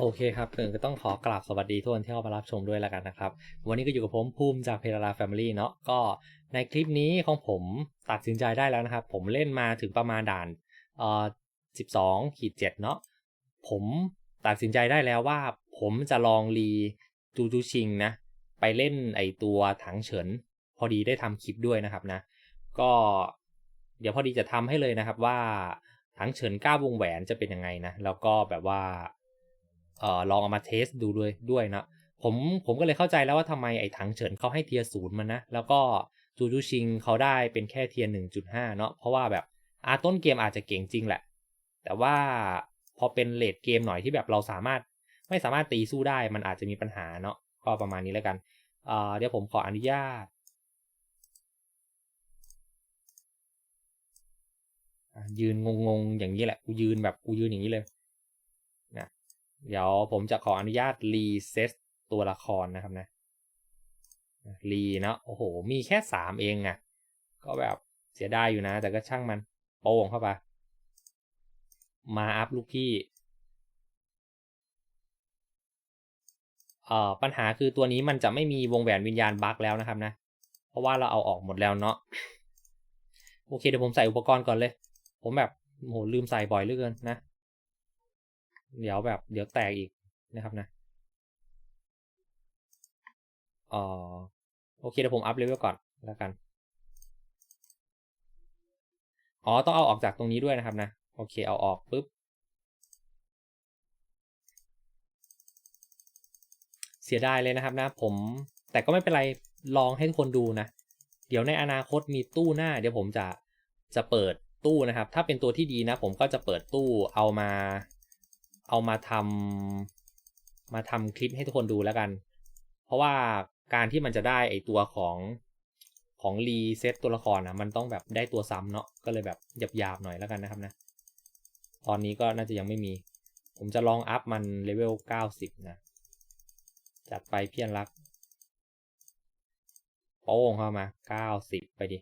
โอเคครับเกินก็ต้องขอกราบสวัสดีทุกคนที่เข้ามารับชมด้วยแล้วกันนะครับ วันนี้ก็อยู่กับผมภูมิจากเพลาราแฟมิลี่เนาะก็ในคลิปนี้ของผมตัดสินใจได้แล้วนะครับ ผมเล่นมาถึงประมาณด่านเอ่อสิบสองขีดเจ็ดเนาะผมตัดสินใจได้แล้วว่า ผมจะลองรีจูจูชิงนะ ไปเล่นไอตัวถังเฉิน พอดีได้ทำคลิปด้วยนะครับนะ ก็เดี๋ยวพอดีจะทำให้เลยนะครับว่าถังเฉินก้าวงแหวนจะเป็นยังไงนะ แล้วก็แบบว่า เอ่อลองเอามาเทสดูด้วยด้วยนะผมผมก็เลยเข้าใจแล้วว่าทำไมไอ้ถังเฉินเขาให้เทียร์ศูนย์มันนะ แล้วก็จูจูชิงเขาได้เป็นแค่เทียร์หนึ่งจุดห้าเนาะเพราะว่าแบบอาต้นเกมอาจจะเก่งจริงแหละ แต่ว่าพอเป็นเลดเกมหน่อยที่แบบเราสามารถไม่สามารถตีสู้ได้มันอาจจะมีปัญหาเนาะก็ประมาณนี้แล้วกันเอ่อเดี๋ยวผมขออนุญาตยืนงงๆอย่างนี้แหละกูยืนแบบกูยืนอย่างนี้เลย เดี๋ยวผมจะขออนุญาตรีเซ็ตตัวละครนะครับนะรีเนาะโอ้โห มีแค่สามเองอะ่ะ ก็แบบเสียดายอยู่นะ แต่ก็ช่างมันโป่งเข้าไป มาอัพลูกพี่เอ่อปัญหาคือตัวนี้มันจะไม่มีวงแหวนวิญญาณบั๊กแล้วนะครับนะ เพราะว่าเราเอาออกหมดแล้วเนาะโอเคเดี๋ยวผมใส่อุปกรณ์ก่อนเลย ผมแบบโหลืมใส่บ่อยเหลือเกินนะ เดี๋ยวแบบเดี๋ยวแตกอีกนะครับนะอ๋อโอเคเดี๋ยวผมอัพเลเวลก่อนแล้วกัน อ๋อ ต้องเอาออกจากตรงนี้ด้วยนะครับนะ โอเค เอาออกปุ๊บ เสียดายเลยนะครับนะ ผม แต่ก็ไม่เป็นไร ลองให้ทุกคนดูนะ เดี๋ยวในอนาคตมีตู้หน้า เดี๋ยวผมจะ จะเปิดตู้นะครับ ถ้าเป็นตัวที่ดีนะ ผมก็จะเปิดตู้เอามา เอามาทำมาทำคลิปให้ทุกคนดูแล้วกัน เพราะว่าการที่มันจะได้ไอตัวของของรีเซ็ตตัวละครนะมันต้องแบบได้ตัวซ้ำเนาะก็เลยแบบหยาบๆหน่อยแล้วกันนะครับนะ ตอนนี้ก็น่าจะยังไม่มี ผมจะลองอัพมันเลเวล 90 นะ จัดไปเพี้ยนรักโป้งเข้ามา 90 ไปดิ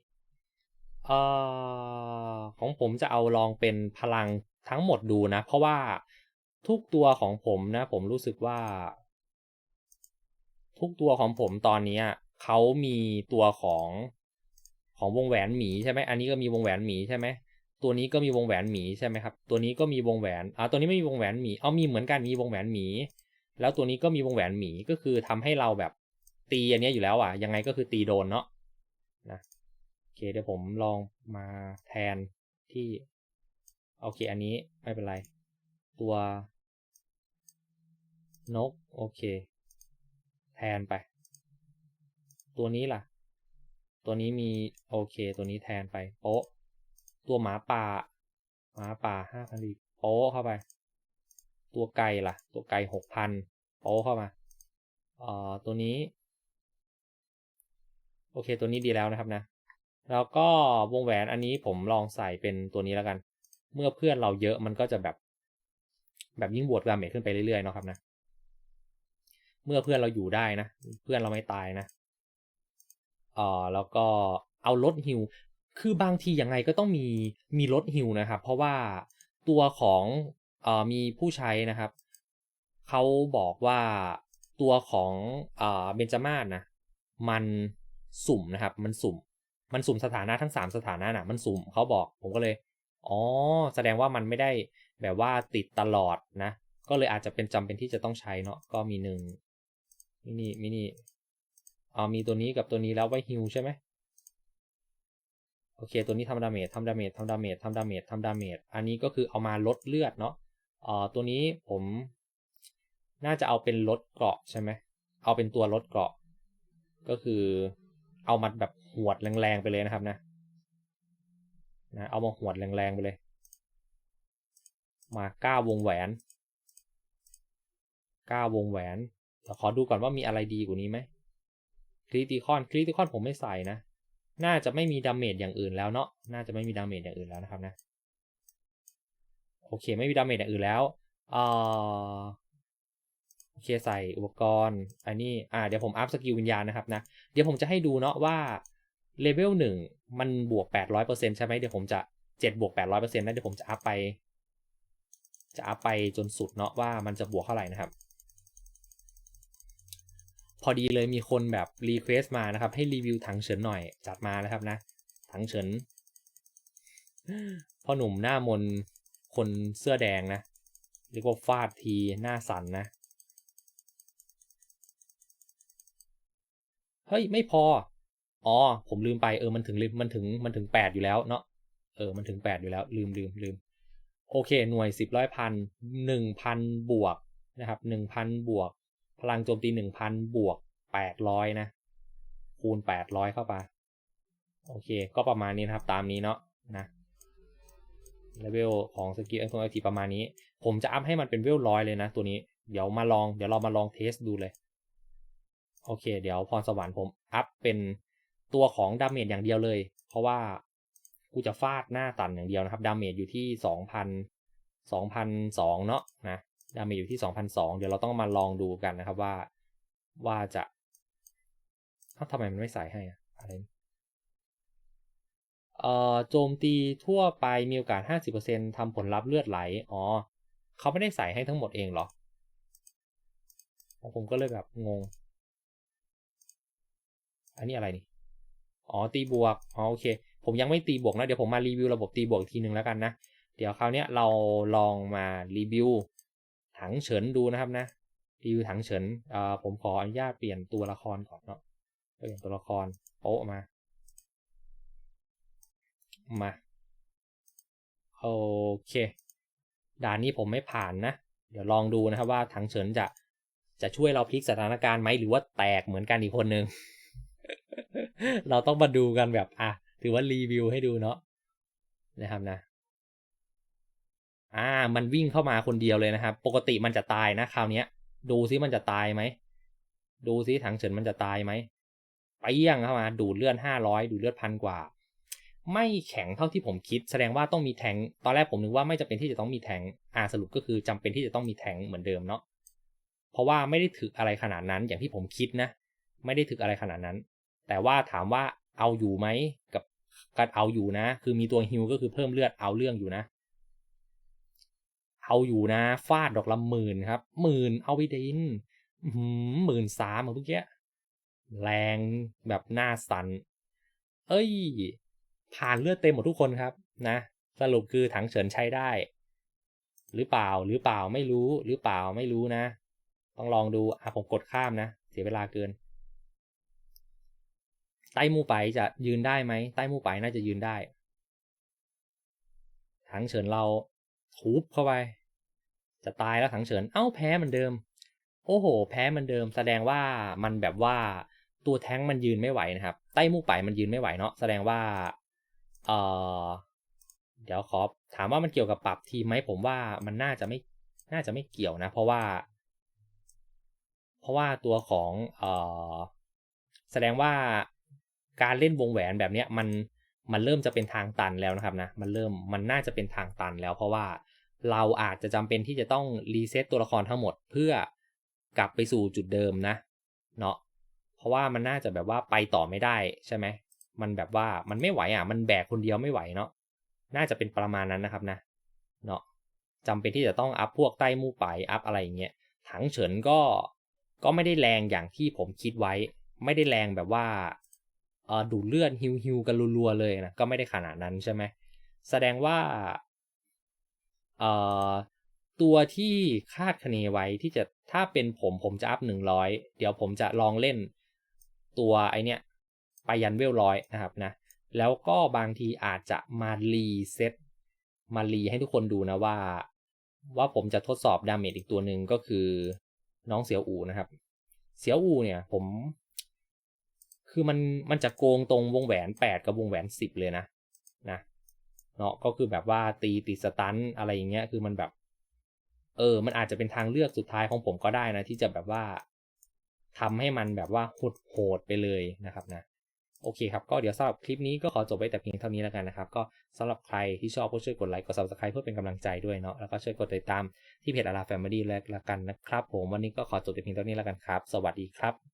เอ่อของผมจะเอาลองเป็นพลังทั้งหมดดูนะ เพราะว่า ทุกตัวของผมนะ ผมรู้สึกว่า ทุกตัวของผมตอนนี้เขามีตัวของของวงแหวนหมีใช่ไหมอันนี้ก็มีวงแหวนหมีใช่ไหมตัวนี้ก็มีวงแหวนหมีใช่ไหมครับ ตัวนี้ก็มีวงแหวนอ่าตัวนี้ไม่มีวงแหวนหมีเอามีเหมือนกันมีวงแหวนหมี แล้วตัวนี้ก็มีวงแหวนหมีก็คือทำให้เราแบบตีอันนี้อยู่แล้วอะ ยังไงก็คือตีโดนเนาะนะโอเคเดี๋ยวผมลองมาแทนที่โอเคอันนี้ไม่เป็นไร ตัว นก โอเค แทนไป ตัวนี้ล่ะ ตัวนี้มีโอเค ตัวนี้แทนไปโป๊ะ ตัวหมาป่า หมาป่าห้าพันดีโป๊ะเข้าไป ตัวไก่ล่ะ ตัวไก่หกพันโป๊ะเข้ามาเอ่อตัวนี้ โอเค ตัวนี้ดีแล้วนะครับนะ แล้วก็วงแหวนอันนี้ผมลองใส่เป็นตัวนี้แล้วกัน เมื่อเพื่อนเราเยอะมันก็จะแบบ แบบยิ่งบวกดาเมจขึ้นไปเรื่อยๆเนาะครับนะ เมื่อเพื่อนเราอยู่ได้นะ เพื่อนเราไม่ตายนะเออแล้วก็เอาลดฮิว คือบางทียังไงก็ต้องมีมีลดฮิวนะครับ เพราะว่าตัวของเออมีผู้ใช้นะครับ เขาบอกว่าตัวของเออเบนจามาศนะ มันสุ่มนะครับ มันสุ่ม มันสุ่มสถานะทั้ง 3 สถานะนะมันสุ่มเขาบอกผมก็เลย อ๋อ แสดงว่ามันไม่ได้แบบว่าติดตลอดนะ ก็เลยอาจจะเป็นจำเป็นที่จะต้องใช้เนาะ ก็มีหนึ่ง มินิมินิอ๋อมีตัวนี้กับตัวนี้แล้วไว้ฮิวใช่ไหมโอเค ตัวนี้ทำดาเมจทำดาเมจทำดาเมจทำดาเมจทำดาเมจอันนี้ก็คือเอามาลดเลือดเนาะเอ๋อตัวนี้ผมน่าจะเอาเป็นลดเกราะใช่ไหมเอาเป็นตัวลดเกราะ ก็คือเอามาแบบหวดแรงๆไปเลยนะครับนะนะเอามาหวดแรงๆไปเลย มาก้าวงแหวนก้าวงแหวน เดี๋ยวขอดูก่อนว่ามีอะไรดีกว่านี้ไหมคริติคอนคริติคอนผมไม่ใส่นะ น่าจะไม่มีดาเมจอย่างอื่นแล้วเนาะ น่าจะไม่มีดาเมจอย่างอื่นแล้วนะครับนะ โอเคไม่มีดาเมจอย่างอื่นแล้วเออโอเคใส่อุปกรณ์อันนี้อ่าเดี๋ยวผมอัพสกิลวิญญาณนะครับนะ เดี๋ยวผมจะให้ดูเนาะว่าเลเวลหนึ่งมันบวก 800%ใช่ไหมเดี๋ยวผมจะ7บวก800%นะเดี๋ยวผมจะอัพไป จะอัพไปจนสุดเนาะว่ามันจะบวกเท่าไหร่นะครับ พอดีเลยมีคนแบบรีเควสต์มานะครับ ให้รีวิวถังเฉินหน่อยจัดมานะครับนะ ถังเฉินพ่อหนุ่มหน้ามนคนเสื้อแดงนะเรียกว่าฟาดทีหน้าสันนะ เฮ้ย ไม่พอ อ๋อ ผมลืมไปเออมันถึงลืมมันถึงมันถึงแปดอยู่แล้วเนาะเออมันถึงแปดอยู่แล้ว ลืมลืมลืมโอเค หน่วยสิบร้อยพันหนึ่งพันบวกนะครับหนึ่งพันบวก พลังโจมตีหนึ่งพันบวกแปดร้อยนะ คูณแปดร้อยเข้าไป โอเค ก็ประมาณนี้นะครับตามนี้เนาะนะเลเวลของสกิลแอคชั่นไอทีประมาณนี้ ผมจะอัพให้มันเป็นเวลร้อยเลยนะตัวนี้ เดี๋ยวมาลอง เดี๋ยวเรามาลองเทสดูเลย โอเค เดี๋ยวพรสวรรค์ผมอัพเป็นตัวของดาเมจอย่างเดียวเลย เพราะว่ากูจะฟาดหน้าตันอย่างเดียวนะครับ ดาเมจอยู่ที่สองพันสองพันสองเนาะนะ ดาเมจอยู่ที่สองพันสองเดี๋ยวเราต้องมาลองดูกันนะครับว่าว่าจะเอ้าทำไมมันไม่ใส่ให้อะไรเอ่อโจมตีทั่วไปมีโอกาส 50%ทำผลลัพธ์เลือดไหล อ๋อเขาไม่ได้ใส่ให้ทั้งหมดเองเหรอ ผมก็เลยแบบงง อันนี้อะไรนี่ อ๋อตีบวก อ๋อโอเค ผมยังไม่ตีบวกนะ เดี๋ยวผมมารีวิวระบบตีบวกอีกทีหนึ่งแล้วกันนะ เดี๋ยวคราวนี้เราลองมารีวิว ถังเฉินดูนะครับนะรีวิวถังเฉินเอ่อผมขออนุญาตเปลี่ยนตัวละครก่อนเนาะเปลี่ยนตัวละครโป๊ะมา มาโอเค ด่านนี้ผมไม่ผ่านนะ เดี๋ยวลองดูนะครับว่าถังเฉินจะจะช่วยเราพลิกสถานการณ์ไหมหรือว่าแตกเหมือนกันอีกคนนึง เราต้องมาดูกันแบบอะถือว่ารีวิวให้ดูเนาะนะครับนะ อ่า มันวิ่งเข้ามาคนเดียวเลยนะครับ ปกติมันจะตายนะคราวนี้ดูซิมันจะตายไหม ดูซิถังเฉินมันจะตายไหมไปเยี่ยงเข้ามา ดูดเลือดห้าร้อยดูดเลือดพันกว่า ไม่แข็งเท่าที่ผมคิด แสดงว่าต้องมีแทง ตอนแรกผมนึกว่าไม่จำเป็นที่จะต้องมีแทงอ่าสรุปก็คือจำเป็นที่จะต้องมีแทงเหมือนเดิมเนาะ เพราะว่าไม่ได้ถึกอะไรขนาดนั้นอย่างที่ผมคิดนะ ไม่ได้ถึกอะไรขนาดนั้น แต่ว่าถามว่าเอาอยู่ไหมกับการเอาอยู่นะ คือมีตัวฮิวก็คือเพิ่มเลือดเอาเรื่องอยู่นะ เอาอยู่นะ ฟาดดอกละหมื่นครับ หมื่นเอาไปดินหมื่นสามเมื่อกี้แรงแบบหน้าสัน เอ้ย ผ่านเลือดเต็มหมดทุกคนครับนะ สรุปคือถังเฉินใช้ได้ หรือเปล่าหรือเปล่าไม่รู้หรือเปล่าไม่รู้นะ ต้องลองดูอะผมกดข้ามนะ เสียเวลาเกินใต้มูไปจะยืนได้ไหมใต้มูไปน่าจะยืนได้ถังเฉินเรา ทุบเข้าไป จะตายแล้วถังเฉินเอ้าแพ้เหมือนเดิม โอ้โห แพ้เหมือนเดิม แสดงว่ามันแบบว่าตัวแท้งมันยืนไม่ไหวนะครับ ใต้มูไปมันยืนไม่ไหวเนาะแสดงว่าเออเดี๋ยวขอถามว่ามันเกี่ยวกับปรับทีมไหมผมว่ามันน่าจะไม่น่าจะไม่เกี่ยวนะ เพราะว่า เพราะว่าตัวของเออแสดงว่าการเล่นวงแหวนแบบเนี้ยมัน มันเริ่มจะเป็นทางตันแล้วนะครับนะ มันเริ่มมันน่าจะเป็นทางตันแล้วเพราะว่าเราอาจจะจำเป็นที่จะต้องรีเซ็ตตัวละครทั้งหมดเพื่อกลับไปสู่จุดเดิมนะเนาะเพราะว่ามันน่าจะแบบว่าไปต่อไม่ได้ใช่ไหมมันแบบว่ามันไม่ไหวอะ มันแบกคนเดียวไม่ไหวเนาะน่าจะเป็นประมาณนั้นนะครับนะเนาะจำเป็นที่จะต้องอัพพวกใต้มู่ไปอัพอะไรอย่างเงี้ยถังเฉินก็ก็ไม่ได้แรงอย่างที่ผมคิดไว้ ไม่ได้แรงแบบว่า ดูดเลือดฮิวฮิวกันรัวๆเลยนะก็ไม่ได้ขนาดนั้นใช่ไหมแสดงว่าตัวที่คาดคะเนไว้ที่จะถ้าเป็นผมผมจะอัพหนึ่งร้อยเดี๋ยวผมจะลองเล่นตัวไอเนี้ยไปยันเวลร้อยนะครับนะแล้วก็บางทีอาจจะมารีเซ็ตมารีให้ทุกคนดูนะว่า ว่าผมจะทดสอบดาเมจอีกตัวหนึ่งก็คือน้องเสียวอูนะครับ เสียวอูเนี่ยผม คือมันมันจะโกงตรงวงแหวนแปดกับวงแหวนสิบเลยนะนะเนาะก็คือแบบว่าตีติดสตันอะไรอย่างเงี้ยคือมันแบบ เออ มันอาจจะเป็นทางเลือกสุดท้ายของผมก็ได้นะ ที่จะแบบว่าทำให้มันแบบว่าโหดโหดไปเลยนะครับนะโอเคครับ ก็เดี๋ยวสำหรับคลิปนี้ก็ขอจบไว้แต่เพียงเท่านี้แล้วกันนะครับ ก็สำหรับใครที่ชอบก็ช่วยกดไลค์กด subscribe เพื่อเป็นกำลังใจด้วยเนาะแล้วก็ช่วยกดติดตามที่เพจอาราแฟมิลี่แล้วกันนะครับ ผมวันนี้ก็ขอจบแต่เพียงเท่านี้แล้วกันครับ สวัสดีครับ